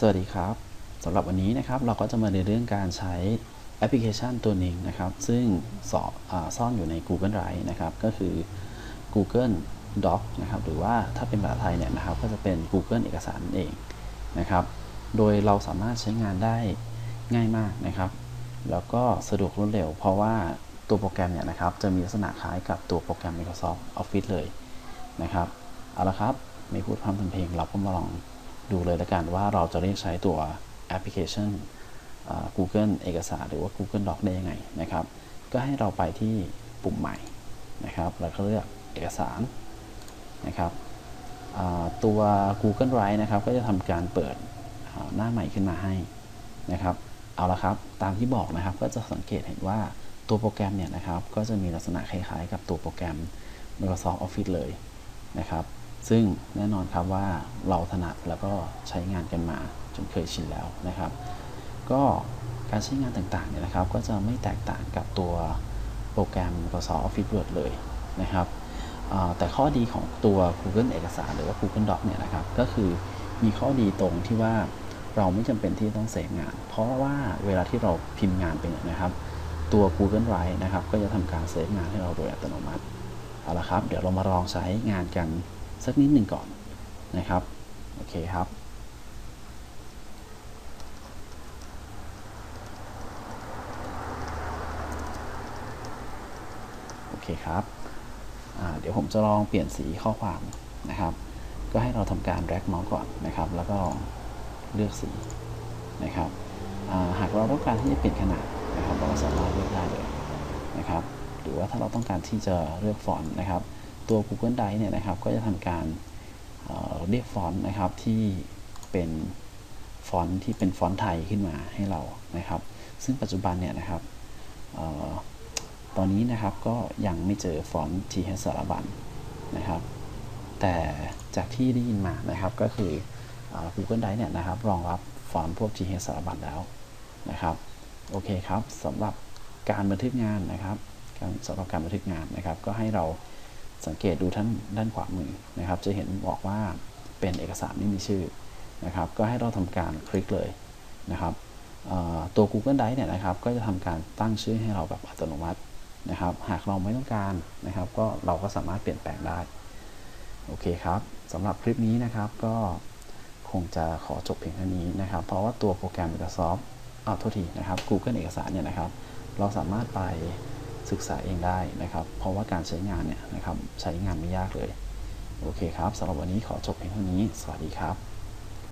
สวัสดีครับสำหรับวันนี้นะครับเราก็จะมาในเรื่องการใช้แอปพลิเคชันตัวหนึ่งนะครับ ซึ่งสอซ่อนอยู่ใน Google Drive นะครับ ก็คือ Google Doc นะครับ หรือว่าถ้าเป็นภาษาไทยเนี่ยนะครับ ก็จะเป็น Google เอกสารนั่นเองนะครับ โดยเราสามารถใช้งานได้ง่ายมากนะครับ แล้วก็สะดวกรวดเร็ว เพราะว่าตัวโปรแกรมเนี่ยนะครับ จะมีลักษณะคล้ายกับตัวโปรแกรม Microsoft Office เลยนะครับ เอาละครับ ไม่พูดพร่ำทำเพลงเราก็มาลอง ดูเลยละกันว่าเราจะเรียกใช้ตัวแอปพลิเคชัน Google เอกสารหรือว่า Google Doc ได้ยังไงนะครับ ก็ให้เราไปที่ปุ่มใหม่นะครับ แล้วก็เลือกเอกสารนะครับตัว Google Drive นะครับ ก็จะทำการเปิดหน้าใหม่ขึ้นมาให้นะครับ เอาละครับ ตามที่บอกนะครับ ก็จะสังเกตเห็นว่าตัวโปรแกรมเนี่ยนะครับ ก็จะมีลักษณะคล้ายๆ กับตัวโปรแกรม Microsoft Office เลยนะครับ ซึ่งแน่นอนครับว่าเราถนัดแล้วก็ใช้งานกันมาจนเคยชินแล้วนะครับ ก็การใช้งานต่างๆเนี่ยนะครับ ก็จะไม่แตกต่างกับตัวโปรแกรม Microsoft Office Word เลยนะครับแต่ข้อดีของตัว Google เอกสารหรือว่า Google Doc เนี่ยนะครับ ก็คือมีข้อดีตรงที่ว่าเราไม่จำเป็นที่ต้องเซฟงาน เพราะว่าเวลาที่เราพิมพ์งานไปเนี่ยนะครับ ตัว Google Drive นะครับ ก็จะทำการเซฟงานให้เราโดยอัตโนมัติเอาละครับ เดี๋ยวเรามาลองใช้งานกัน สักนิดหนึ่งก่อนนะครับ โอเคครับ โอเคครับ เดี๋ยวผมจะลองเปลี่ยนสีข้อความนะครับ ก็ให้เราทำการแร็กเมาส์ก่อนนะครับ แล้วก็เลือกสีนะครับหากเราต้องการที่จะเปลี่ยนขนาดนะครับ เราก็สามารถเลือกได้เลยนะครับ หรือว่าถ้าเราต้องการที่จะเลือกฟอนต์นะครับ ตัว Google Drive เนี่ยนะครับ ก็จะทำการเอ่อเรียกฟอนต์นะครับที่เป็นฟอนต์ที่เป็นฟอนต์ไทยขึ้นมาให้เรานะครับ ซึ่งปัจจุบันเนี่ยนะครับอตอนนี้นะครับก็ยังไม่เจอฟอนต์ TH สารบัญนะครับ แต่จากที่ได้ยินมานะครับก็คือ Google Drive เนี่ยนะครับ รองรับฟอนต์พวก GH สารบัญแล้วนะครับ โอเคครับสำหรับการบันทึกงานนะครับสำหรับการบันทึกงานนะครับ ก็ให้เรา สังเกตดูท่านด้านขวามือนะครับ จะเห็นบอกว่าเป็นเอกสารไม่มีชื่อนะครับ ก็ให้เราทำการคลิกเลยนะครับตัว Google Drive เนี่ยนะครับ ก็จะทำการตั้งชื่อให้เราแบบอัตโนมัตินะครับ หากเราไม่ต้องการนะครับ ก็เราก็สามารถเปลี่ยนแปลงได้ โอเคครับสำหรับคลิปนี้นะครับก็คงจะขอจบเพียงเท่านี้นะครับ เพราะว่าตัวโปรแกรม Microsoft อ้าวโทษทีนะครับ Google เอกสารเนี่ยนะครับ เราสามารถไป ศึกษาเองได้นะครับ เพราะว่าการใช้งานเนี่ยนะครับใช้งานไม่ยากเลย โอเคครับสำหรับวันนี้ขอจบเพียงเท่านี้ สวัสดีครับ